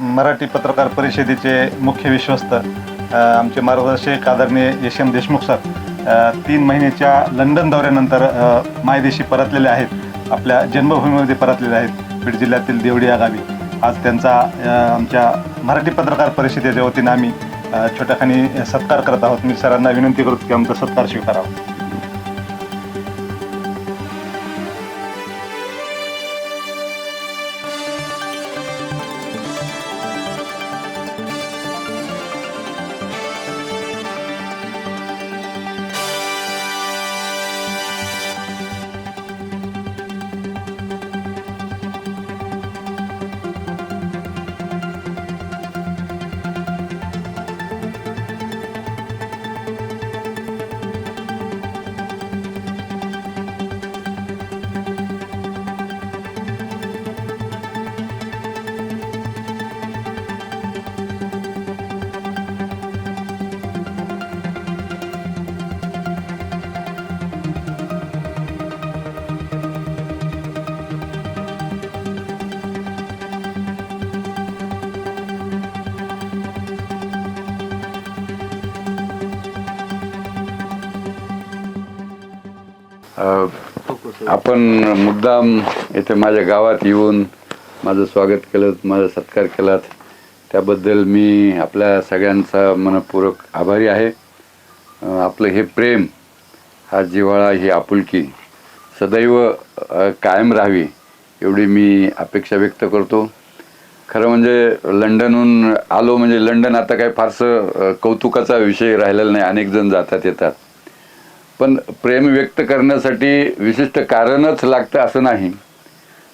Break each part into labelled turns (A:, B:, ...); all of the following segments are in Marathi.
A: मराठी पत्रकार परिषदेचे मुख्य विश्वस्त आमचे मार्गदर्शक आदरणीय एम देशमुख सर तीन महिन्याच्या लंडन दौऱ्यानंतर मायदेशी परतलेले आहेत. आपल्या जन्मभूमीमध्ये परतलेले आहेत. बीड जिल्ह्यातील देवडी या गावी. आज त्यांचा आमच्या मराठी पत्रकार परिषदेच्या वतीनं आम्ही छोट्याखानी सत्कार करत आहोत. मी सरांना विनंती करतो की आमचा सत्कार स्वीकारावा.
B: आपण मुद्दाम येथे माझ्या गावात येऊन माझं स्वागत केलं माझा सत्कार केलात त्याबद्दल मी आपल्या सगळ्यांचा मनपूर्वक आभारी आहे. आपलं हे प्रेम हा जिव्हाळा ही आपुलकी सदैव कायम राहावी एवढी मी अपेक्षा व्यक्त करतो. खरं म्हणजे लंडनहून आलो म्हणजे लंडन आता काही फारसं कौतुकाचा विषय राहिलेला नाही. अनेक जण जातात येतात. पण प्रेम व्यक्त करण्यासाठी विशिष्ट कारणच लागतं असं नाही.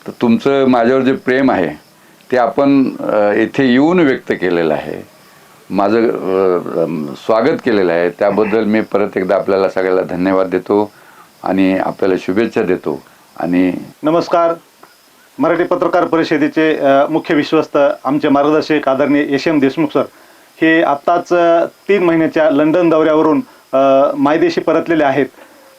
B: तर तुमचं माझ्यावर जे प्रेम आहे ते आपण येथे येऊन व्यक्त केलेलं आहे. माझं स्वागत केलेलं आहे. त्याबद्दल मी परत एकदा आपल्याला सगळ्याला धन्यवाद देतो आणि आपल्याला शुभेच्छा देतो आणि
A: नमस्कार. मराठी पत्रकार परिषदेचे मुख्य विश्वस्त आमचे मार्गदर्शक आदरणीय एम देशमुख सर. हे आत्ताच तीन महिन्याच्या लंडन दौऱ्यावरून मायदेशी परतलेले आहेत.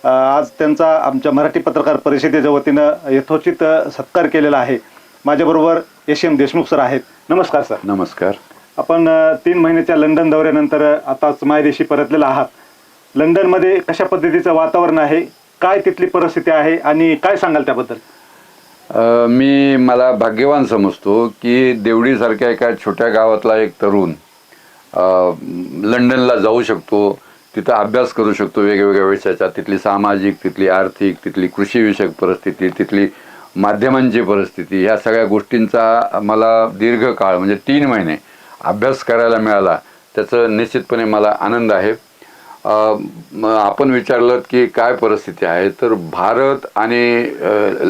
A: आज त्यांचा आमच्या मराठी पत्रकार परिषदेच्या वतीनं यथोचित सत्कार केलेला आहे. माझ्याबरोबर यशवंत देशमुख सर आहेत. नमस्कार सर.
B: नमस्कार.
A: आपण तीन महिन्याच्या लंडन दौऱ्यानंतर आताच मायदेशी परतलेला आहात. लंडनमध्ये कशा पद्धतीचं वातावरण आहे? काय तिथली परिस्थिती आहे? आणि काय सांगाल त्याबद्दल?
B: मी मला भाग्यवान समजतो की देवडीसारख्या एका छोट्या गावातला एक तरुण लंडनला जाऊ शकतो. तिथं अभ्यास करू शकतो वेगवेगळ्या विषयाचा. तिथली सामाजिक तिथली आर्थिक तिथली कृषीविषयक परिस्थिती तिथली माध्यमांची परिस्थिती ह्या सगळ्या गोष्टींचा मला दीर्घकाळ म्हणजे तीन महिने अभ्यास करायला मिळाला त्याचं निश्चितपणे मला आनंद आहे. आपण विचारलं की काय परिस्थिती आहे तर भारत आणि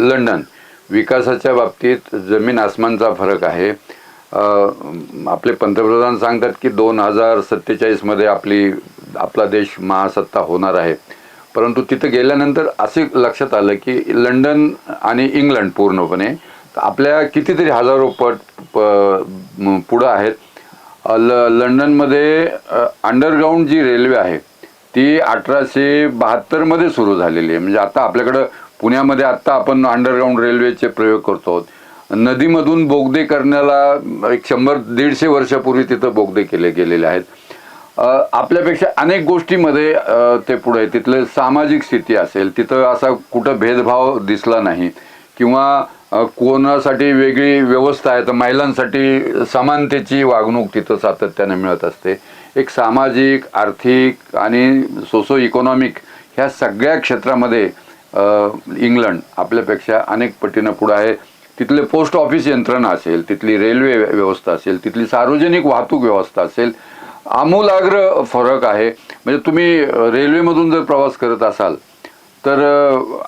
B: लंडन विकासाच्या बाबतीत जमीन आसमानचा फरक आहे. आपले पंतप्रधान सांगतात की दोन हजार सत्तेचाळीसमध्ये आपली आपला देश महासत्ता होणार आहे. परंतु तिथं गेल्यानंतर असे लक्षात आलं की लंडन आणि इंग्लंड पूर्णपणे आपल्या कितीतरी हजारो पट प पुढं आहेत. ल लंडनमध्ये अंडरग्राऊंड जी रेल्वे आहे ती अठराशे बहात्तरमध्ये सुरू झालेली आहे. म्हणजे आता आपल्याकडं पुण्यामध्ये आत्ता आपण अंडरग्राऊंड रेल्वेचे प्रयोग करतो आहोत. नदीमधून बोगदे करण्याला एक शंभर दीडशे वर्षापूर्वी तिथं बोगदे केले गेलेले आहेत. आपल्यापेक्षा अनेक गोष्टीमध्ये ते पुढे तिथले तिथलं सामाजिक स्थिती असेल तिथं असा कुठं भेदभाव दिसला नाही. किंवा कोणासाठी वेगळी व्यवस्था आहे तर महिलांसाठी समानतेची वागणूक तिथं सातत्याने मिळत असते. एक सामाजिक आर्थिक आणि सोसो इकॉनॉमिक ह्या सगळ्या क्षेत्रामध्ये इंग्लंड आपल्यापेक्षा अनेक पटीनं पुढं आहे. तिथले पोस्ट ऑफिस यंत्रणा असेल तिथली रेल्वे व्यवस्था असेल तिथली सार्वजनिक वाहतूक व्यवस्था असेल आमूलाग्र फरक आहे. म्हणजे तुम्ही रेल्वेमधून जर प्रवास करत असाल तर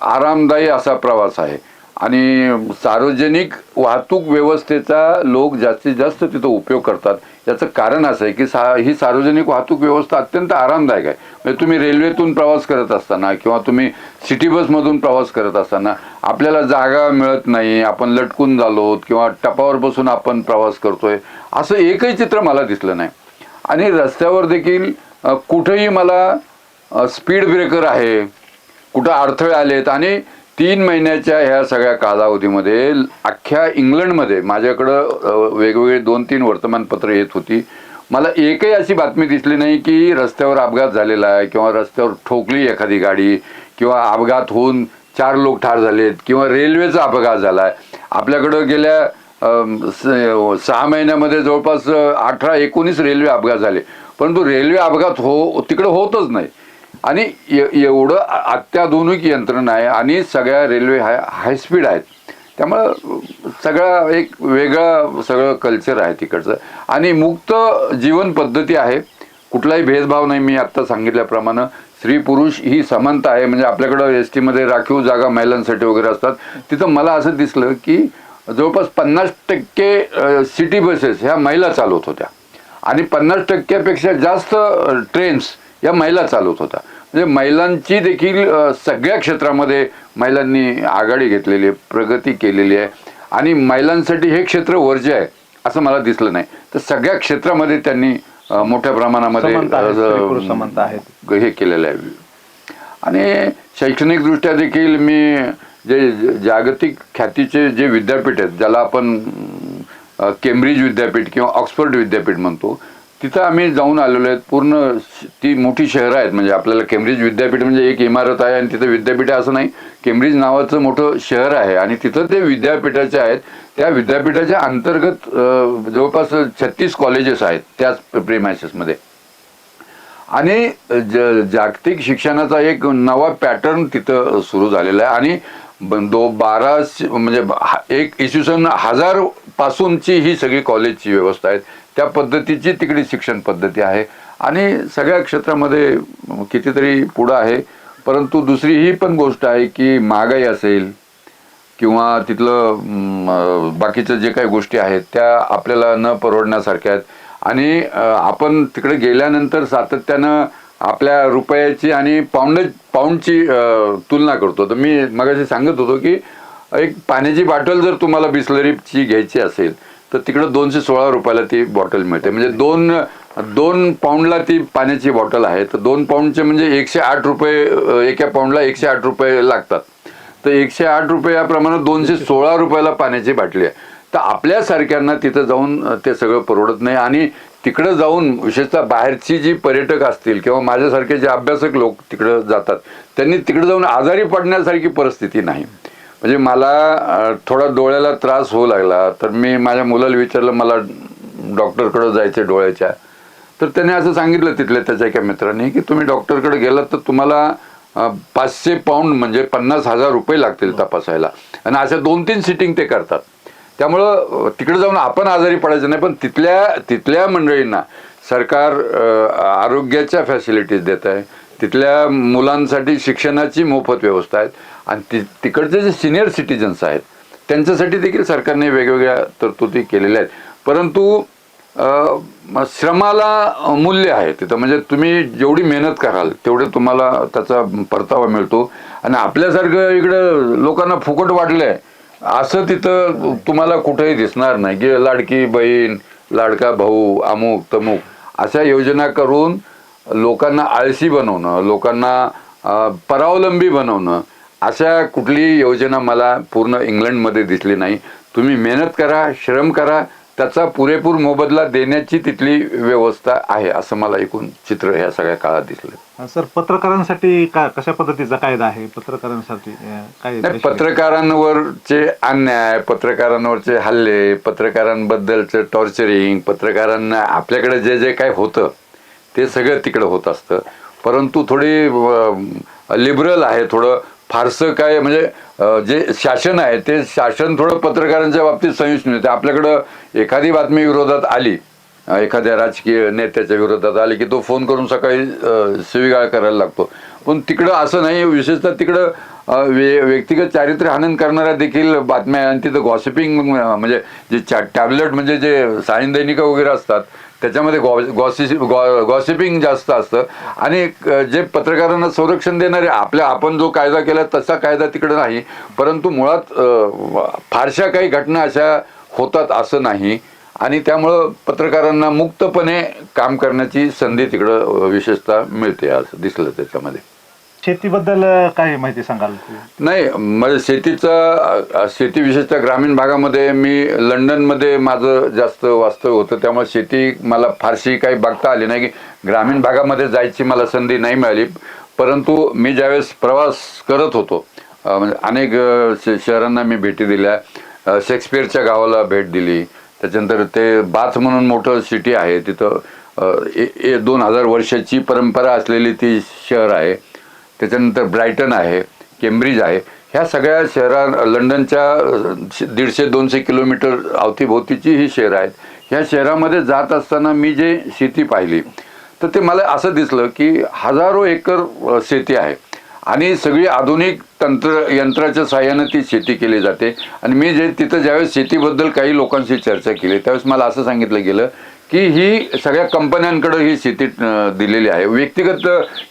B: आरामदायी असा प्रवास आहे. आणि सार्वजनिक वाहतूक व्यवस्थेचा लोक जास्तीत जास्त तिथं उपयोग करतात. याचं कारण असं आहे की सा ही सार्वजनिक वाहतूक व्यवस्था अत्यंत आरामदायक आहे. म्हणजे तुम्ही रेल्वेतून प्रवास करत असताना किंवा तुम्ही सिटी बसमधून प्रवास करत असताना आपल्याला जागा मिळत नाही आपण लटकून झालो किंवा टपावर बसून आपण प्रवास करतोय असं एकही चित्र मला दिसलं नाही. आणि रस्त्यावर देखील कुठेही मला स्पीड ब्रेकर आहे कुठं अडथळे आलेत आणि तीन महिन्याच्या ह्या सगळ्या कालावधीमध्ये अख्ख्या इंग्लंडमध्ये माझ्याकडं वेगवेगळे दोन तीन वर्तमानपत्र येत होती. मला एकही अशी बातमी दिसली नाही की रस्त्यावर अपघात झालेला आहे किंवा रस्त्यावर ठोकली एखादी गाडी किंवा अपघात होऊन चार लोक ठार झालेत किंवा रेल्वेचा अपघात झाला आहे आपल्याकडं गेल्या स- सहा महिन्यामध्ये जवळपास अठरा एकोणीस रेल्वे अपघात झाले. परंतु रेल्वे अपघात हो तिकडं होतच नाही. आणि एवढं अत्याधुनिक यंत्रणा आहे आणि सगळ्या रेल्वे हाय हायस्पीड आहेत. त्यामुळं सगळा एक वेगळा सगळं कल्चर आहे तिकडचं. आणि मुक्त जीवन पद्धती आहे. कुठलाही भेदभाव नाही मी आत्ता सांगितल्याप्रमाणे. स्त्री पुरुष ही समानता आहे. म्हणजे आपल्याकडं एस टीमध्ये राखीव जागा महिलांसाठी वगैरे असतात. तिथं मला असं दिसलं की जवळपास पन्नास टक्के सिटी बसेस ह्या महिला चालवत होत्या. आणि पन्नास टक्क्यापेक्षा जास्त ट्रेन्स या महिला चालवत होत्या. म्हणजे महिलांची देखील सगळ्या क्षेत्रामध्ये महिलांनी आघाडी घेतलेली आहे प्रगती केलेली आहे. आणि महिलांसाठी हे क्षेत्र वर्ज्य आहे असं मला दिसलं नाही. तर सगळ्या क्षेत्रामध्ये त्यांनी मोठ्या प्रमाणामध्ये. हे केलेलं आहे. आणि शैक्षणिकदृष्ट्या देखील मी जे जागतिक ख्यातीचे जे विद्यापीठ आहेत ज्याला आपण केम्ब्रिज विद्यापीठ किंवा ऑक्सफर्ड विद्यापीठ म्हणतो तिथं आम्ही जाऊन आलेलो आहेत. पूर्ण श- ती मोठी शहरं आहेत. म्हणजे आपल्याला केम्ब्रिज विद्यापीठ म्हणजे एक इमारत आहे आणि तिथं विद्यापीठ असं नाही. केम्ब्रिज नावाचं मोठं शहर आहे आणि तिथं ते विद्यापीठाचे आहेत. त्या विद्यापीठाच्या अंतर्गत जवळपास छत्तीस कॉलेजेस आहेत त्याच प्रेमायसेसमध्ये आणि ज जागतिक शिक्षणाचा एक नवा पॅटर्न तिथं सुरू झालेला आहे. आणि ब- दो बारा म्हणजे हा- एक इसवी सन हजार पासूनची ही सगळी कॉलेजची व्यवस्था आहे त्या पद्धतीची तिकडे शिक्षण पद्धती आहे. आणि सगळ्या क्षेत्रामध्ये कितीतरी पुढं आहे. परंतु दुसरी ही पण गोष्ट आहे की महागाई असेल किंवा तिथलं बाकीच्या बाकीचं जे काही गोष्टी आहेत त्या आपल्याला न परवडण्यासारख्या आहेत. आणि आपण तिकडे गेल्यानंतर सातत्यानं आपल्या रुपयाची आणि पाऊंड पाऊंडची तुलना करतो. तर मी मगाशी सांगत होतो की एक पाण्याची बॉटल जर तुम्हाला बिस्लरीची घ्यायची असेल तर तिकडं दोनशे सोळा रुपयाला ती बॉटल मिळते. म्हणजे दोन दोन पाऊंडला ती पाण्याची बॉटल आहे. तर दोन पाऊंडचे म्हणजे एकशे आठ रुपये एका पाऊंडला एकशे आठ रुपये लागतात. तर एकशे आठ रुपये याप्रमाणे दोनशे सोळा रुपयाला पाण्याची बाटली आहे. तर आपल्यासारख्यांना तिथं जाऊन ते सगळं परवडत नाही. आणि तिकडं जाऊन विशेषतः बाहेरची जी पर्यटक असतील किंवा माझ्यासारखे जे अभ्यासक लोक तिकडं जातात त्यांनी तिकडं जाऊन आजारी पडण्यासारखी परिस्थिती नाही. म्हणजे मला थोडा डोळ्याला त्रास होऊ लागला. तर मी माझ्या मुलाला विचारलं मला डॉक्टरकडे जायचं डोळ्याच्या. तर त्याने असं सांगितलं तिथल्या त्याच्या एका मित्राने की तुम्ही डॉक्टरकडे गेलात तर तुम्हाला पाचशे पाऊंड म्हणजे पन्नास हजार रुपये लागतील तपासायला. आणि अशा दोन तीन सिटिंग ते करतात. त्यामुळं तिकडे जाऊन आपण आजारी पडायचं नाही पण तिथल्या तिथल्या मंडळींना सरकार आरोग्याच्या फॅसिलिटीज देत आहे. तिथल्या मुलांसाठी शिक्षणाची मोफत व्यवस्था आहे. आणि ति तिकडचे जे सिनियर सिटीजन्स आहेत त्यांच्यासाठी देखील सरकारने वेगवेगळ्या तरतुदी केलेल्या आहेत. परंतु श्रमाला मूल्य आहे तिथं. म्हणजे तुम्ही जेवढी मेहनत कराल तेवढे तुम्हाला त्याचा परतावा मिळतो. आणि आपल्यासारखं इकडं लोकांना फुकट वाढलंय असं तिथं तुम्हाला कुठेही दिसणार नाही. की लाडकी बहीण लाडका भाऊ अमुक तमुक अशा योजना करून लोकांना आळशी बनवणं लोकांना परावलंबी बनवणं अशा कुठलीही योजना मला पूर्ण इंग्लंडमध्ये दिसली नाही. तुम्ही मेहनत करा श्रम करा त्याचा पुरेपूर मोबदला देण्याची तिथली व्यवस्था आहे असं मला एकूण चित्र ह्या सगळ्या काळात दिसलं.
A: सर पत्रकारांसाठी का कशा पद्धतीचा कायदा आहे? पत्रकारांसाठी काय
B: पत्रकारांवरचे अन्याय पत्रकारांवरचे हल्ले पत्रकारांबद्दलचं टॉर्चरिंग पत्रकारांना आपल्याकडे जे जे काय होतं ते सगळं तिकडं होत असतं. परंतु थोडी लिबरल आहे थोडं फारसं काय म्हणजे जे शासन आहे ते शासन थोडं पत्रकारांच्या बाबतीत सहिष्णू आहे. आपल्याकडं एखादी बातमी विरोधात आली एखाद्या राजकीय नेत्याच्या विरोधात आली की तो फोन करून सकाळी अं, शिवीगाळ करायला लागतो पण तिकडं असं नाही विशेषतः तिकडं वे व्यक्तिगत चारित्र्य हानन करणाऱ्या देखील बातम्या आणि तिथं गॉसिपिंग म्हणजे जे टॅबलेट म्हणजे जे सायन दैनिका वगैरे असतात त्याच्यामध्ये गॉसि गॉसिपिंग जास्त असतं. आणि जे पत्रकारांना संरक्षण देणारे आपल्या आपण जो कायदा केला तसा कायदा तिकडे नाही. परंतु मुळात फारशा काही घटना अशा होतात असं नाही. आणि त्यामुळं पत्रकारांना मुक्तपणे काम करण्याची संधी तिकडं विशेषतः मिळते असं दिसलं त्याच्यामध्ये.
A: शेतीबद्दल अ, काय माहिती सांगाल
B: नाही म्हणजे शेतीचं अ, शेती विशेषतः ग्रामीण भागामध्ये मी लंडनमध्ये माझं जास्त वास्तव होतं. त्यामुळे शेती मला फारशी काही बघता आली नाही की ग्रामीण भागामध्ये जायची मला संधी नाही मिळाली. परंतु मी ज्यावेळेस प्रवास करत होतो अ, म्हणजे अनेक अ, श- शहरांना मी भेटी दिल्या. अ, शेक्सपियरच्या गावाला भेट दिली. त्याच्यानंतर ते बाथ म्हणून मोठं सिटी आहे. तिथं अ, ए- ए- दोन हजार वर्षाची परंपरा असलेली ती शहर आहे. त्याच्यानंतर ब्रायटन आहे केम्ब्रिज आहे. ह्या सगळ्या शहरा लंडनच्या दीडशे दोनशे किलोमीटर अवतीभोवतीची ही शहरं आहेत. ह्या शहरामध्ये जात असताना मी जे शेती पाहिली तर ते मला असं दिसलं की हजारो एकर शेती आहे. आणि सगळी आधुनिक तंत्र यंत्राच्या सहाय्यानं ती शेती केली जाते. आणि मी जे तिथं ज्यावेळेस शेतीबद्दल काही लोकांशी चर्चा केली त्यावेळेस मला असं सांगितलं गेलं की ही सगळ्या कंपन्यांकडे ही शेती दिलेली आहे. व्यक्तिगत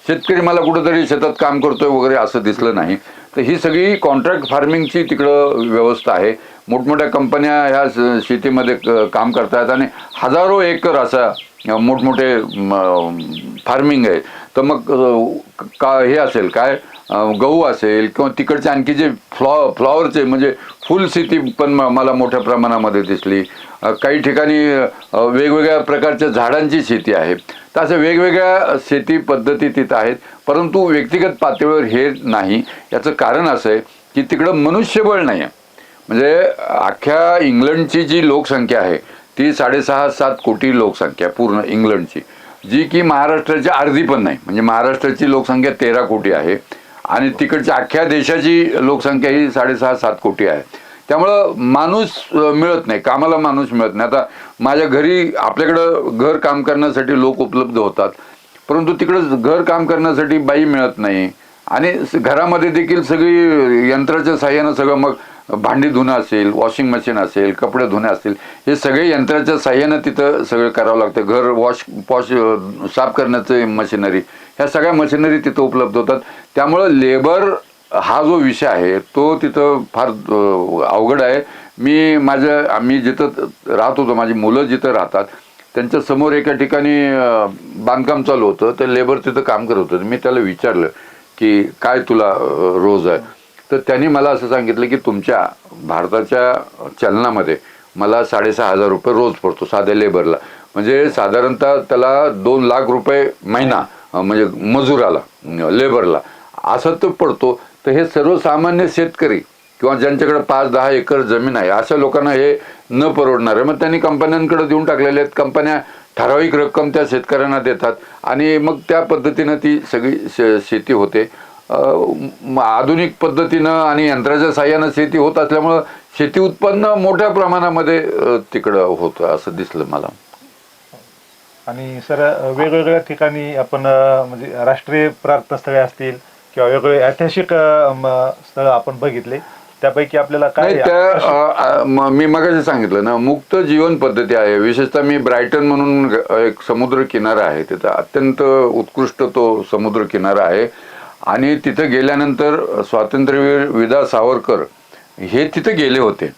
B: शेतकरी मला कुठंतरी शेतात काम करतोय वगैरे असं दिसलं नाही. तर ही सगळी कॉन्ट्रॅक्ट फार्मिंगची तिकडं व्यवस्था आहे. मोठमोठ्या कंपन्या ह्या शेतीमध्ये क- काम करतात आणि हजारो एकर असा मोठमोठे फार्मिंग आहे. तर मग का हे असेल काय? गहू असेल किंवा तिकडचे आणखी जे फ्लॉ फ्लॉवरचे म्हणजे फुल शेती पण मला मोठ्या प्रमाणामध्ये दिसली. काही ठिकाणी वेगवेगळ्या प्रकारच्या झाडांची शेती आहे. तर अशा वेगवेगळ्या शेती पद्धती तिथं आहेत. परंतु व्यक्तिगत पातळीवर हे नाही. याचं कारण असं आहे की तिकडं मनुष्यबळ नाही आहे म्हणजे अख्ख्या इंग्लंडची जी लोकसंख्या आहे ती साडेसहा सात कोटी लोकसंख्या पूर्ण इंग्लंडची. जी की महाराष्ट्राची अर्धी पण नाही. म्हणजे महाराष्ट्राची लोकसंख्या तेरा कोटी आहे. आणि तिकडच्या अख्ख्या देशाची लोकसंख्या ही साडेसहा सात कोटी आहे. त्यामुळं माणूस मिळत नाही. कामाला माणूस मिळत नाही. आता माझ्या घरी आपल्याकडं घर काम करण्यासाठी लोक उपलब्ध होतात. परंतु तिकडं घर काम करण्यासाठी बाई मिळत नाही. आणि घरामध्ये देखील सगळी यंत्राच्या साह्यानं सगळं मग भांडी धुणं असेल वॉशिंग मशीन असेल कपडे धुणे असतील हे सगळे यंत्राच्या साह्यानं तिथं सगळं करावं लागतं. घर वॉश वॉश साफ करण्याचं मशिनरी ह्या सगळ्या मशिनरी तिथं उपलब्ध होतात. त्यामुळं लेबर हा जो विषय आहे तो तिथं फार अवघड आहे. मी माझं आम्ही जिथं राहत होतो माझी मुलं जिथं राहतात त्यांच्यासमोर एका ठिकाणी बांधकाम चालू होतं. तर लेबर तिथं काम करत होतं. मी त्याला विचारलं की काय तुला रोज आहे? तर त्यांनी मला असं सांगितलं की तुमच्या भारताच्या चलनामध्ये मला साडेसहा हजार रुपये रोज पडतो साध्या लेबरला. म्हणजे साधारणतः त्याला दोन लाख रुपये महिना म्हणजे मजुराला लेबरला असं तो पडतो. तर हे सर्वसामान्य शेतकरी किंवा ज्यांच्याकडे पाच दहा एकर जमीन आहे अशा लोकांना हे न परवडणार आहे. मग त्यांनी कंपन्यांकडे देऊन टाकलेले आहेत. कंपन्या ठराविक रक्कम त्या शेतकऱ्यांना देतात. आणि मग त्या पद्धतीनं ती सगळी शे शेती होते. आधुनिक पद्धतीनं आणि यंत्राच्या साह्यानं शेती होत असल्यामुळं शेती उत्पन्न मोठ्या प्रमाणामध्ये तिकडं होतं असं दिसलं मला.
A: आणि सर वेगवेगळ्या ठिकाणी आपण म्हणजे राष्ट्रीय प्रार्थनास्थळे असतील किंवा वेगवेगळे ऐतिहासिक स्थळं आपण बघितले त्यापैकी आपल्याला काय
B: त्या म- मगाशी सांगितलं ना मुक्त जीवन पद्धती आहे. विशेषतः मी ब्रायटन म्हणून एक समुद्र किनारा आहे. तिथं अत्यंत उत्कृष्ट तो समुद्र किनारा आहे. आणि तिथं गेल्यानंतर स्वातंत्र्यवीर विदा सावरकर हे तिथं गेले होते.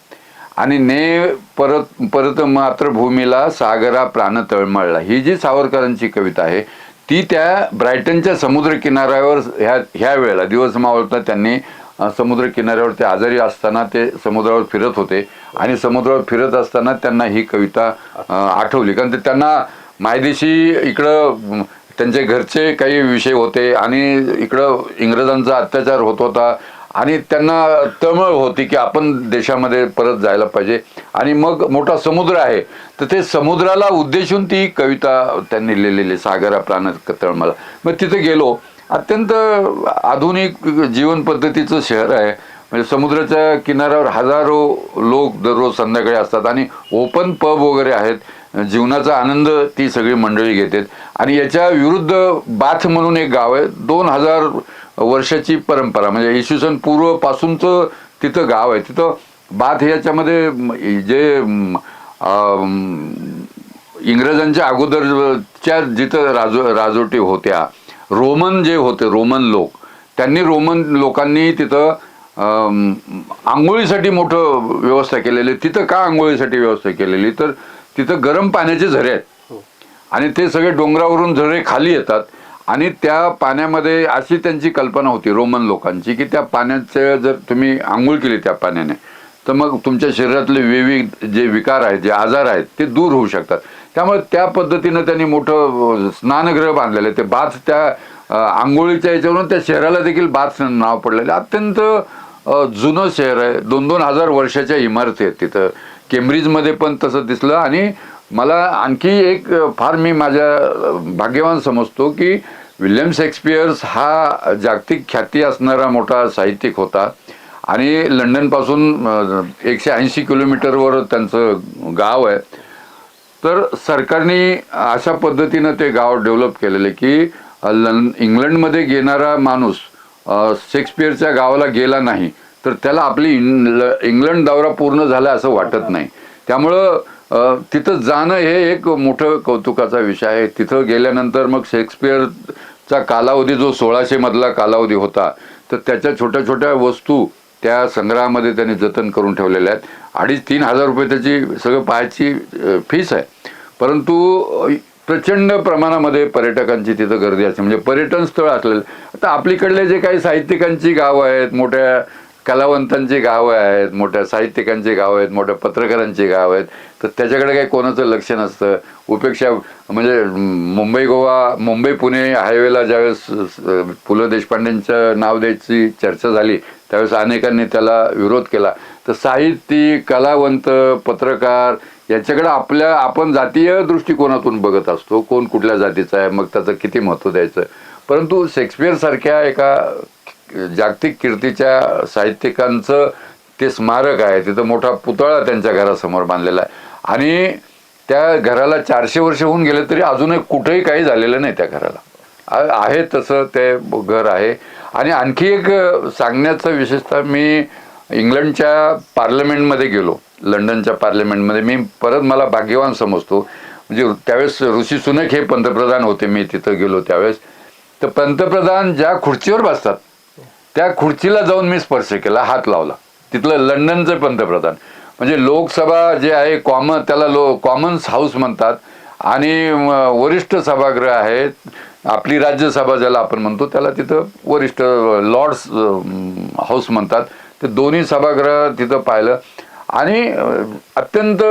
B: आणि ने परत परत मातृभूमीला सागरा प्राण तळमळला ही जी सावरकरांची कविता आहे ती त्या ब्रायटनच्या समुद्र किनाऱ्यावर ह्या ह्या वेळेला दिवस मावळता त्यांनी समुद्र किनाऱ्यावर ते आजारी असताना ते समुद्रावर फिरत होते. आणि समुद्रावर फिरत असताना त्यांना ही कविता आठवली. कारण ते त्यांना मायदेशी इकडं त्यांचे घरचे काही विषय होते आणि इकडं इंग्रजांचा अत्याचार होत होता. आणि त्यांना तळमळ होती की आपण देशामध्ये परत जायला पाहिजे. आणि मग मोठा समुद्र आहे. तर ते समुद्राला उद्देशून ती कविता त्यांनी लिहिलेली सागरा प्राण तळमळा. मग तिथे गेलो. अत्यंत आधुनिक जीवन पद्धतीचं शहर आहे. म्हणजे समुद्राच्या किनाऱ्यावर हजारो लोक दररोज संध्याकाळी असतात आणि ओपन पब वगैरे आहेत. जीवनाचा आनंद ती सगळी मंडळी घेतात. आणि याच्या विरुद्ध बाथ म्हणून एक गाव आहे. दोन हजार वर्षाची परंपरा म्हणजे इसवी सन पूर्वपासूनचं तिथं गाव आहे. तिथं बाथ याच्यामध्ये म- जे इंग्रजांच्या अगोदरच्या जिथं राजो राजोटी होत्या रोमन जे होते रोमन लोक त्यांनी रोमन लोकांनी तिथं आंघोळीसाठी मोठं व्यवस्था केलेली. तिथं का आंघोळीसाठी व्यवस्था केलेली? तर तिथं गरम पाण्याचे झरे आहेत. आणि ते सगळे डोंगरावरून झरे खाली येतात. आणि त्या पाण्यामध्ये अशी त्यांची कल्पना होती रोमन लोकांची की त्या पाण्याचं जर तुम्ही आंघोळ केली त्या पाण्याने तर मग तुमच्या शरीरातले विविध जे विकार आहेत जे आजार आहेत ते दूर होऊ शकतात. त्यामुळे त्या पद्धतीनं त्यांनी मोठं स्नानगृह बांधलेलं आहे. ते बाथ त्या आंघोळीच्या याच्यावरून त्या शहराला देखील बाथ नाव पडलेलं अत्यंत जुनं शहर आहे. दोन दोन हजार वर्षाच्या इमारती आहेत तिथं. केम्ब्रिजमध्ये पण तसं दिसलं आणि मला आणखी एक फार मी माझ्या भाग्यवान समजतो की विल्यम शेक्सपियर्स हा जागतिक ख्याती असणारा मोठा साहित्यिक होता आणि लंडनपासून एकशे ऐंशी किलोमीटरवर त्यांचं गाव आहे. तर सरकारने अशा पद्धतीनं ते गाव डेव्हलप केलेले की लन इंग्लंडमध्ये गेणारा माणूस शेक्सपियरच्या गावाला गेला नाही तर त्याला आपली ल- इंग्लंड दौरा पूर्ण झाला असं वाटत नाही. त्यामुळं तिथं जाणं हे एक मोठं कौतुकाचा विषय आहे. तिथं गेल्यानंतर मग शेक्सपियरचा कालावधी जो सोळाशे मधला कालावधी होता तर त्याच्या छोट्या छोट्या वस्तू त्या संग्रहामध्ये त्यांनी जतन करून ठेवलेल्या आहेत. अडीच तीन हजार रुपये त्याची सगळं पाहायची फीस आहे. परंतु प्रचंड प्रमाणामध्ये पर्यटकांची तिथं गर्दी असते. म्हणजे पर्यटन स्थळ असलेलं आता आपलीकडले जे काही साहित्यिकांची गावं आहेत मोठ्या कलावंतांची गावं आहेत मोठ्या साहित्यिकांची गावं आहेत मोठ्या पत्रकारांची गावं आहेत. तर त्याच्याकडे काही कोणाचं लक्ष नसतं. उपेक्षा म्हणजे मुंबई गोवा मुंबई पुणे हायवेला ज्यावेळेस पु ल देशपांडेंचं नाव द्यायची चर्चा झाली त्यावेळेस अनेकांनी त्याला विरोध केला. तर साहित्यिक कलावंत पत्रकार याच्याकडे आपल्या आपण जातीय दृष्टिकोनातून बघत असतो. कोण कुठल्या जातीचा आहे मग त्याचं किती महत्त्व द्यायचं? परंतु शेक्सपियरसारख्या एका जागतिक कीर्तीच्या साहित्यिकांचं ते स्मारक आहे. तिथं मोठा पुतळा त्यांच्या घरासमोर बांधलेला आहे. आणि त्या घराला चारशे वर्ष होऊन गेले तरी अजूनही कुठेही काही झालेलं नाही त्या घराला. आहे तसं ते घर आहे. आणि आणखी एक सांगण्याचं विशेषतः मी इंग्लंडच्या पार्लमेंटमध्ये गेलो. लंडनच्या पार्लमेंटमध्ये मी परत मला भाग्यवान समजतो. म्हणजे त्यावेळेस ऋषी सुनक हे पंतप्रधान होते. मी तिथं गेलो त्यावेळेस. तर पंतप्रधान ज्या खुर्चीवर बसतात त्या खुर्चीला जाऊन मी स्पर्श केला हात लावला. तिथलं लंडनचं पंतप्रधान. म्हणजे लोकसभा जे आहे कॉमन त्याला लो कॉमन्स हाऊस म्हणतात. आणि वरिष्ठ सभागृह आहेत आपली राज्यसभा ज्याला आपण म्हणतो त्याला तिथं वरिष्ठ लॉर्ड्स हाऊस म्हणतात. ते दोन्ही सभागृह तिथं पाहिलं. आणि अत्यंत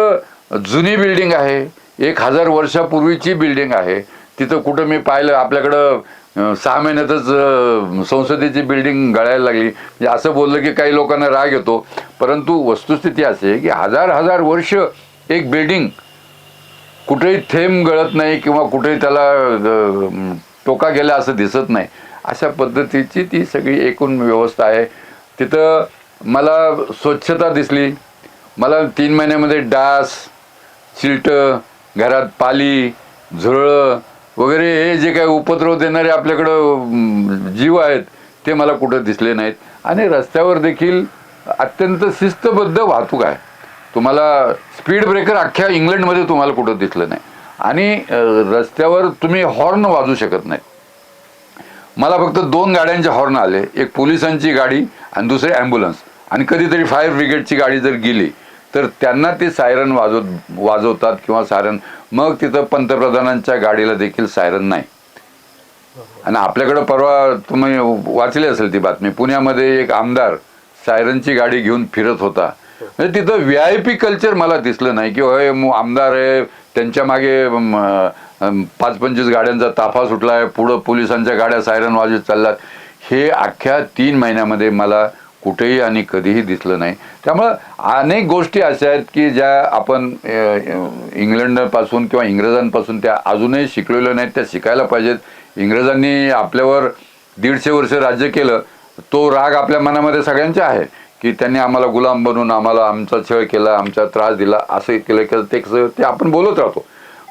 B: जुनी बिल्डिंग आहे. एक हजार वर्षापूर्वीची बिल्डिंग आहे. तिथं कुठं मी पाहिलं आपल्याकडं सहा महिन्यातच संसदेची बिल्डिंग गळायला लागली. म्हणजे असं बोललं की काही लोकांना राग येतो. परंतु वस्तुस्थिती अशी आहे की हजार हजार वर्ष एक बिल्डिंग कुठेही थेंब गळत नाही किंवा कुठेही त्याला टोका गेला असं दिसत नाही. अशा पद्धतीची ती सगळी एकूण व्यवस्था आहे. तिथं मला स्वच्छता दिसली. मला तीन महिन्यामध्ये डास चिलटं घरात पाली झुरळं वगैरे हे जे काही उपद्रव देणारे आपल्याकडं जीव आहेत ते मला कुठं दिसले नाहीत. आणि रस्त्यावर देखील अत्यंत शिस्तबद्ध वाहतूक आहे. तुम्हाला स्पीड ब्रेकर अख्ख्या इंग्लंडमध्ये तुम्हाला कुठं दिसलं नाही. आणि रस्त्यावर तुम्ही हॉर्न वाजू शकत नाही मला फक्त दोन गाड्यांचे हॉर्न आले. एक पोलिसांची गाडी आणि दुसरी ॲम्ब्युलन्स आणि कधीतरी फायर ब्रिगेडची गाडी जर गेली तर त्यांना ते सायरन वाजव वाजवतात किंवा सायरन मग तिथं पंतप्रधानांच्या गाडीला देखील सायरन नाही. आणि आपल्याकडं परवा तुम्ही वाचली असेल ती बातमी पुण्यामध्ये एक आमदार सायरनची गाडी घेऊन फिरत होता. म्हणजे तिथं व्ही आय पी कल्चर मला दिसलं नाही की होय आमदार आहे त्यांच्या मागे पाच पंचवीस गाड्यांचा ताफा सुटला आहे पुढं पोलिसांच्या गाड्या सायरन वाजत चालल्यात. हे अख्ख्या तीन महिन्यामध्ये मला कुठेही आणि कधीही दिसलं नाही. त्यामुळं अनेक गोष्टी अशा आहेत की ज्या आपण इंग्लंडपासून किंवा इंग्रजांपासून त्या अजूनही शिकलेल्या नाहीत त्या शिकायला पाहिजेत. इंग्रजांनी आपल्यावर दीडशे वर्ष राज्य केलं तो राग आपल्या मनामध्ये सगळ्यांचा आहे की त्यांनी आम्हाला गुलाम बनवून आम्हाला आमचा छळ केला आमचा त्रास दिला असं केलं केलं ते कसं ते आपण बोलत राहतो.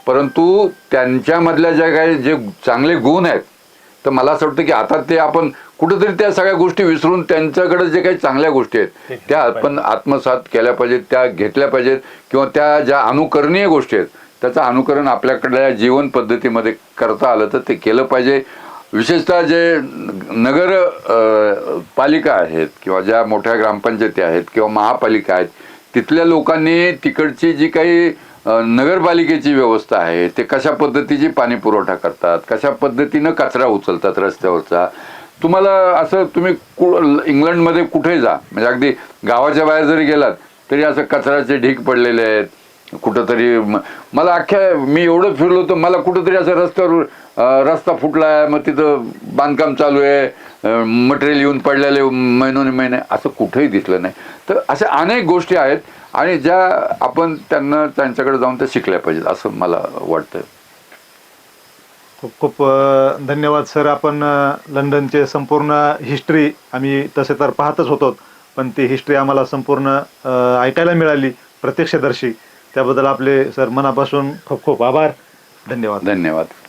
B: परंतु त्यांच्यामधल्या ज्या काही जे चांगले गुण आहेत तर मला असं वाटतं की आता ते आपण कुठेतरी त्या सगळ्या गोष्टी विसरून त्यांच्याकडे जे काही चांगल्या गोष्टी आहेत त्या आपण आत्मसात केल्या पाहिजेत त्या घेतल्या पाहिजेत किंवा त्या ज्या अनुकरणीय गोष्टी आहेत त्याचं अनुकरण आपल्याकडल्या जीवन पद्धतीमध्ये करता आलं तर ते केलं पाहिजे. विशेषतः जे नगर पालिका आहेत किंवा ज्या मोठ्या ग्रामपंचायती आहेत किंवा महापालिका आहेत तिथल्या लोकांनी तिकडची जी काही नगरपालिकेची व्यवस्था आहे ते कशा पद्धतीची पाणी पुरवठा करतात कशा पद्धतीनं कचरा उचलतात रस्त्यावरचा तुम्हाला असं तुम्ही कु इंग्लंडमध्ये कुठे जा? म्हणजे अगदी गावाच्या बाहेर जरी गेलात तरी असं कचऱ्याचे ढीक पडलेले आहेत कुठंतरी मला अख्ख्या मी एवढं फिरलो तर मला कुठंतरी असं रस्त्यावर रस्ता फुटला आहे मग तिथं बांधकाम चालू आहे मटेरियल येऊन पडलेले महिनोने महिने असं कुठेही दिसलं नाही. तर अशा अनेक गोष्टी आहेत आणि ज्या आपण त्यांना त्यांच्याकडे जाऊन त्या शिकल्या पाहिजेत असं मला वाटतं
A: खूप खूप धन्यवाद सर. आपण लंडनचे संपूर्ण हिस्ट्री आम्ही तसे तर पाहतच होतो पण ती हिस्ट्री आम्हाला संपूर्ण ऐकायला मिळाली प्रत्यक्षदर्शी. त्याबद्दल आपले सर मनापासून खूप खूप आभार. धन्यवाद.
B: धन्यवाद.